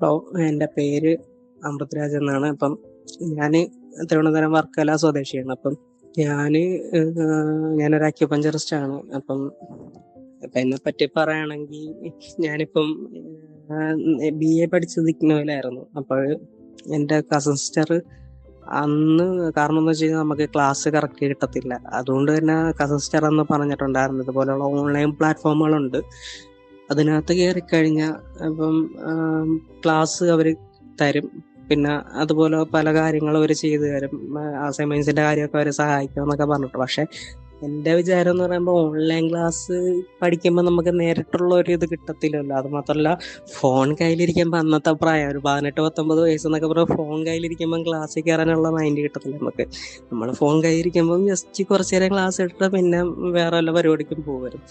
Hello എന്റെ പേര് അമൃത്രാജ് എന്നാണ്. അപ്പം ഞാൻ തിരുവനന്തപുരം വർക്കല സ്വദേശിയാണ്. അപ്പം ഞാൻ ഞാനൊരു അക്യുപഞ്ചറിസ്റ്റ് ആണ്. അപ്പം അപ്പം എന്നെ പറ്റി പറയുകയാണെങ്കിൽ ഞാനിപ്പം ബി എ പഠിച്ചത് ഇഗ്നോയിലായിരുന്നു. അപ്പോൾ എന്റെ കസിൻ സിസ്റ്റർ അന്ന് കാരണം എന്ന് വെച്ച് കഴിഞ്ഞാൽ നമുക്ക് ക്ലാസ് കറക്റ്റ് കിട്ടത്തില്ല. അതുകൊണ്ട് തന്നെ കസിൻ സിസ്റ്റർ അന്ന് പറഞ്ഞിട്ടുണ്ടായിരുന്നു ഇതുപോലെയുള്ള ഓൺലൈൻ പ്ലാറ്റ്ഫോമുകളുണ്ട് അതിനകത്ത് കയറി കഴിഞ്ഞാൽ ഇപ്പം ക്ലാസ് അവർ തരും. പിന്നെ അതുപോലെ പല കാര്യങ്ങളും അവർ ചെയ്തു തരും. അസൈൻമെന്റ്സിന്റെ കാര്യമൊക്കെ അവരെ സഹായിക്കും എന്നൊക്കെ പറഞ്ഞിട്ട് പക്ഷെ എന്റെ വിചാരം എന്ന് പറയുമ്പോൾ ഓൺലൈൻ ക്ലാസ് പഠിക്കുമ്പോൾ നമുക്ക് നേരിട്ടുള്ള ഒരു ഇത് കിട്ടത്തില്ലല്ലോ. അത് മാത്രമല്ല ഫോൺ കയ്യിലിരിക്കുമ്പോൾ അന്നത്തെ പ്രായം ഒരു പതിനെട്ട് പത്തൊമ്പത് വയസ്സെന്നൊക്കെ പറയുമ്പോൾ ഫോൺ കയ്യിലിരിക്കുമ്പോൾ ക്ലാസ്സിൽ കയറാനുള്ള മൈൻഡ് കിട്ടത്തില്ല നമുക്ക്. നമ്മൾ ഫോൺ കയ്യിലിരിക്കുമ്പോൾ ജസ്റ്റ് കുറച്ച് നേരം ക്ലാസ് എടുത്തിട്ട് പിന്നെ വേറെ വല്ല പരിപാടിക്കും പോകും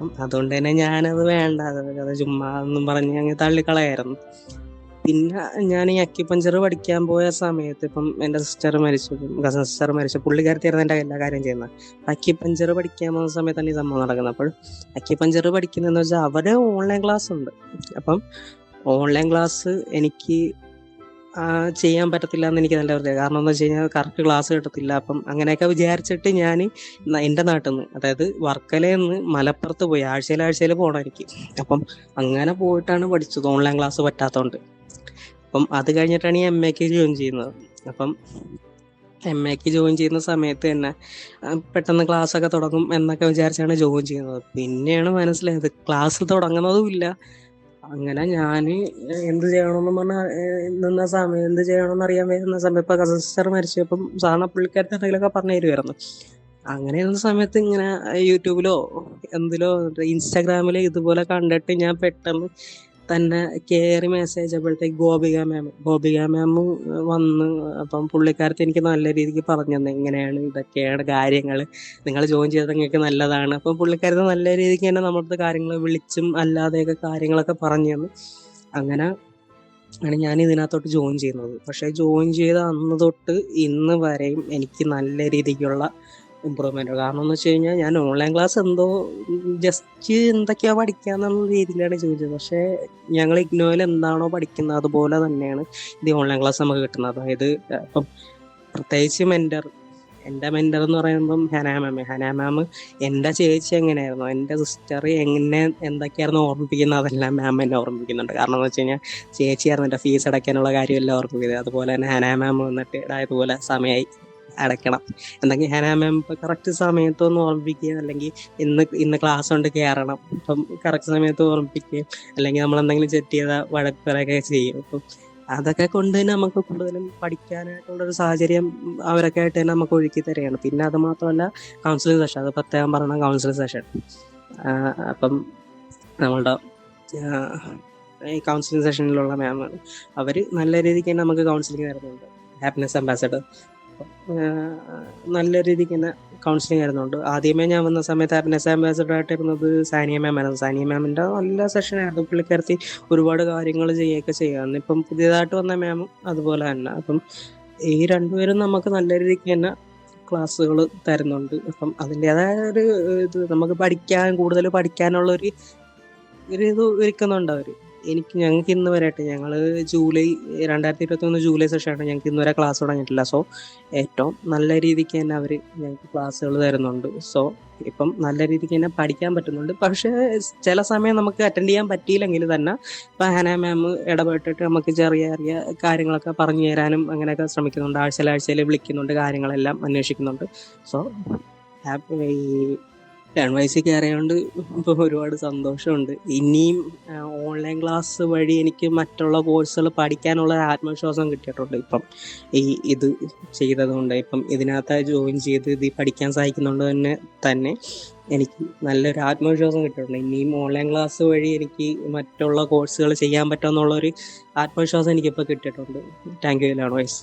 അപ്പം അതുകൊണ്ട് തന്നെ ഞാനത് വേണ്ട. അത് ചുമ്മാ എന്നും പറഞ്ഞ് അങ്ങ് തള്ളിക്കളയായിരുന്നു. പിന്നെ ഞാൻ ഈ അക്യുപഞ്ചർ പഠിക്കാൻ പോയ സമയത്ത് ഇപ്പം എന്റെ സിസ്റ്റർ മരിച്ചു. കസൻ സിസ്റ്റർ മരിച്ചു. പുള്ളിക്കാരത്തിയായിരുന്നു എന്റെ എല്ലാ കാര്യം ചെയ്യുന്നത്. അക്യുപഞ്ചർ പഠിക്കാൻ പോകുന്ന സമയത്താണ് ഈ സംഭവം നടക്കുന്നത്. അപ്പോൾ അക്യുപഞ്ചർ പഠിക്കുന്നതെന്ന് വെച്ചാൽ അവരെ ഓൺലൈൻ ക്ലാസ് ഉണ്ട്. അപ്പം ഓൺലൈൻ ക്ലാസ് എനിക്ക് ചെയ്യാൻ പറ്റത്തില്ല എന്ന് എനിക്ക് നല്ല പറയാം കാരണം എന്താ വെച്ച് കഴിഞ്ഞാൽ കറക്റ്റ് ക്ലാസ് കിട്ടത്തില്ല. അപ്പം അങ്ങനെയൊക്കെ വിചാരിച്ചിട്ട് ഞാൻ എന്റെ നാട്ടിൽ നിന്ന് അതായത് വർക്കലയിൽ നിന്ന് മലപ്പുറത്ത് പോയി ആഴ്ചയിൽ ആഴ്ചയിൽ പോകണം എനിക്ക്. അപ്പം അങ്ങനെ പോയിട്ടാണ് പഠിച്ചത് ഓൺലൈൻ ക്ലാസ് പറ്റാത്തതുകൊണ്ട് അപ്പം അത് കഴിഞ്ഞിട്ടാണ് ഈ എം എക്ക് ജോയിൻ ചെയ്യുന്നത്. അപ്പം എം എക്ക് ജോയിൻ ചെയ്യുന്ന സമയത്ത് തന്നെ പെട്ടെന്ന് ക്ലാസ് ഒക്കെ തുടങ്ങും എന്നൊക്കെ വിചാരിച്ചാണ് ജോയിൻ ചെയ്യുന്നത്. പിന്നെയാണ് മനസ്സിലായത് ക്ലാസ് തുടങ്ങുന്നതും ഇല്ല. അങ്ങനെ ഞാൻ എന്ത് ചെയ്യണമെന്ന് പറഞ്ഞാൽ നിന്ന സമയം എന്ത് ചെയ്യണമെന്ന് അറിയാൻ വരുന്ന സമയം ഇപ്പം കസിൻ സിസ്റ്റർ മരിച്ചപ്പം സാധാരണ പുള്ളിക്കാരത്തെ എന്തെങ്കിലുമൊക്കെ പറഞ്ഞു തരുമായിരുന്നു അങ്ങനെ ഇരുന്ന സമയത്ത് ഇങ്ങനെ യൂട്യൂബിലോ എന്തിലോ ഇൻസ്റ്റാഗ്രാമിലോ ഇതുപോലെ കണ്ടിട്ട് ഞാൻ പെട്ടെന്ന് തന്നെ കയറി മെസ്സേജ് അപ്പോഴത്തേക്ക് ഗോപിക മാം ഗോപിക മാം വന്ന് അപ്പം പുള്ളിക്കാരത്തെ എനിക്ക് നല്ല രീതിക്ക് പറഞ്ഞു തന്നെ ഇങ്ങനെയാണ് ഇതൊക്കെയാണ് കാര്യങ്ങൾ നിങ്ങൾ ജോയിൻ ചെയ്തത് നിങ്ങൾക്ക് നല്ലതാണ്. അപ്പം പുള്ളിക്കാരത്തെ നല്ല രീതിക്ക് തന്നെ നമ്മളടുത്ത് കാര്യങ്ങൾ വിളിച്ചും അല്ലാതെയൊക്കെ കാര്യങ്ങളൊക്കെ പറഞ്ഞു തന്നു. അങ്ങനെ ആണ് ഞാൻ ഇതിനകത്തോട്ട് ജോയിൻ ചെയ്യുന്നത് പക്ഷേ ജോയിൻ ചെയ്ത അന്ന് തൊട്ട് ഇന്ന് വരെയും എനിക്ക് നല്ല രീതിക്കുള്ള ഇമ്പ്രൂവ്മെന്റ് കാരണം എന്ന് വെച്ച് കഴിഞ്ഞാൽ ഞാൻ ഓൺലൈൻ ക്ലാസ് എന്തോ ജസ്റ്റ് എന്തൊക്കെയാ പഠിക്കാന്നുള്ള രീതിയിലാണ് ചോദിച്ചത്. പക്ഷേ ഞങ്ങൾ ഇഗ്നോയിൽ എന്താണോ പഠിക്കുന്നത് അതുപോലെ തന്നെയാണ് ഇത് ഓൺലൈൻ ക്ലാസ് നമുക്ക് കിട്ടുന്നത്. അതായത് ഇപ്പം പ്രത്യേകിച്ച് മെന്റർ എന്റെ മെന്റർ എന്ന് പറയുമ്പം ഹനാ മാം ഹനാ മാം എന്റെ ചേച്ചി എങ്ങനെയായിരുന്നു? എന്റെ സിസ്റ്റർ എങ്ങനെ എന്തൊക്കെയായിരുന്നു ഓർമ്മിപ്പിക്കുന്നത്? അതെല്ലാം മാം എന്നെ ഓർമ്മിപ്പിക്കുന്നുണ്ട്. കാരണം എന്ന് വെച്ച് കഴിഞ്ഞാൽ ചേച്ചിയായിരുന്നു എന്റെ ഫീസ് അടയ്ക്കാനുള്ള കാര്യമെല്ലാം ഓർമ്മിപ്പിക്കുന്നത്. അതുപോലെ തന്നെ ഹനാ മാം വന്നിട്ട് ഇതായതുപോലെ സമയമായി അടയ്ക്കണം. എന്തെങ്കിൽ ഹനാ മാം ഇപ്പം കറക്റ്റ് സമയത്ത് ഒന്ന് ഓർമ്മിപ്പിക്കുക അല്ലെങ്കിൽ ഇന്ന് ഇന്ന് ക്ലാസ് കൊണ്ട് കയറണം അപ്പം കറക്റ്റ് സമയത്ത് ഓർമ്മിപ്പിക്കുക അല്ലെങ്കിൽ നമ്മൾ എന്തെങ്കിലും സെറ്റ് ചെയ്ത വഴക്കുകളൊക്കെ ചെയ്യും. അപ്പം അതൊക്കെ കൊണ്ട് തന്നെ നമുക്ക് കൂടുതലും പഠിക്കാനായിട്ടുള്ളൊരു സാഹചര്യം അവരൊക്കെ ആയിട്ട് തന്നെ നമുക്ക് ഒഴുക്കി തരികയാണ്. പിന്നെ അത് മാത്രമല്ല കൗൺസിലിംഗ് സെഷൻ അത് പ്രത്യേകം പറഞ്ഞ കൗൺസിലിംഗ് സെഷൻ അപ്പം നമ്മളുടെ ഈ കൗൺസിലിംഗ് സെഷനിലുള്ള മാമാണ് അവർ നല്ല രീതിക്ക് തന്നെ നമുക്ക് കൗൺസിലിംഗ് തരുന്നുണ്ട്. ഹാപ്പിനെസ് അംബാസഡർ നല്ല രീതിക്ക് തന്നെ കൗൺസിലിംഗ് ആയിരുന്നുണ്ട്. ആദ്യമേ ഞാൻ വന്ന സമയത്ത് ഹാപ്പിനെസ് അംബാസഡർ ആയിട്ടിരുന്നത് സാനിയ മാം ആയിരുന്നു. സാനിയ മാമിന്റെ നല്ല സെഷനായിരുന്നു പുള്ളിക്കാരത്തി ഒരുപാട് കാര്യങ്ങൾ ചെയ്യുകയൊക്കെ ചെയ്യുമായിരുന്നു ഇപ്പം പുതിയതായിട്ട് വന്ന മാമും അതുപോലെ തന്നെ. അപ്പം ഈ രണ്ടുപേരും നമുക്ക് നല്ല രീതിക്ക് തന്നെ ക്ലാസ്സുകൾ തരുന്നുണ്ട്. അപ്പം അതിന്റെതായ ഒരു ഇത് നമുക്ക് പഠിക്കാൻ കൂടുതൽ പഠിക്കാനുള്ള ഒരു ഒരു ഇത് ഒരുക്കുന്നുണ്ട് അവർ എനിക്ക് ഞങ്ങൾക്ക് ഇന്ന് വരെയായിട്ട് ഞങ്ങൾ ജൂലൈ രണ്ടായിരത്തി ഇരുപത്തി ഒന്ന് ജൂലൈ സെഷനാണ് ഞങ്ങൾക്ക് ഇന്ന് വരെ ക്ലാസ് തുടങ്ങിയിട്ടില്ല. സോ ഏറ്റവും നല്ല രീതിക്ക് തന്നെ അവർ ഞങ്ങൾക്ക് ക്ലാസ്സുകൾ തരുന്നുണ്ട്. സോ ഇപ്പം നല്ല രീതിക്ക് തന്നെ പഠിക്കാൻ പറ്റുന്നുണ്ട്. പക്ഷേ ചില സമയം നമുക്ക് അറ്റൻഡ് ചെയ്യാൻ പറ്റിയില്ലെങ്കിൽ തന്നെ ഇപ്പം ഹന മാം ഇടപെട്ടിട്ട് നമുക്ക് ചെറിയ ചെറിയ കാര്യങ്ങളൊക്കെ പറഞ്ഞു തരാനും അങ്ങനെയൊക്കെ ശ്രമിക്കുന്നുണ്ട്. ആഴ്ചയിൽ വിളിക്കുന്നുണ്ട് കാര്യങ്ങളെല്ലാം അന്വേഷിക്കുന്നുണ്ട്. സോ ഈ ടെൻ വയസ്സിൽ കയറിയോണ്ട് ഇപ്പോൾ ഒരുപാട് സന്തോഷമുണ്ട്. ഇനിയും ഓൺലൈൻ ക്ലാസ് വഴി എനിക്ക് മറ്റുള്ള കോഴ്സുകൾ പഠിക്കാനുള്ള ആത്മവിശ്വാസം കിട്ടിയിട്ടുണ്ട്. ഇപ്പം ഈ ഇത് ചെയ്തതുകൊണ്ട് ഇപ്പം ഇതിനകത്ത് ജോയിൻ ചെയ്ത് ഇത് പഠിക്കാൻ സഹായിക്കുന്നുണ്ട് തന്നെ തന്നെ എനിക്ക് നല്ലൊരു ആത്മവിശ്വാസം കിട്ടിയിട്ടുണ്ട്. ഇനിയും ഓൺലൈൻ ക്ലാസ് വഴി എനിക്ക് മറ്റുള്ള കോഴ്സുകൾ ചെയ്യാൻ പറ്റുമെന്നുള്ളൊരു ആത്മവിശ്വാസം എനിക്കിപ്പോൾ കിട്ടിയിട്ടുണ്ട്. Thank you ലാണോയ്സ്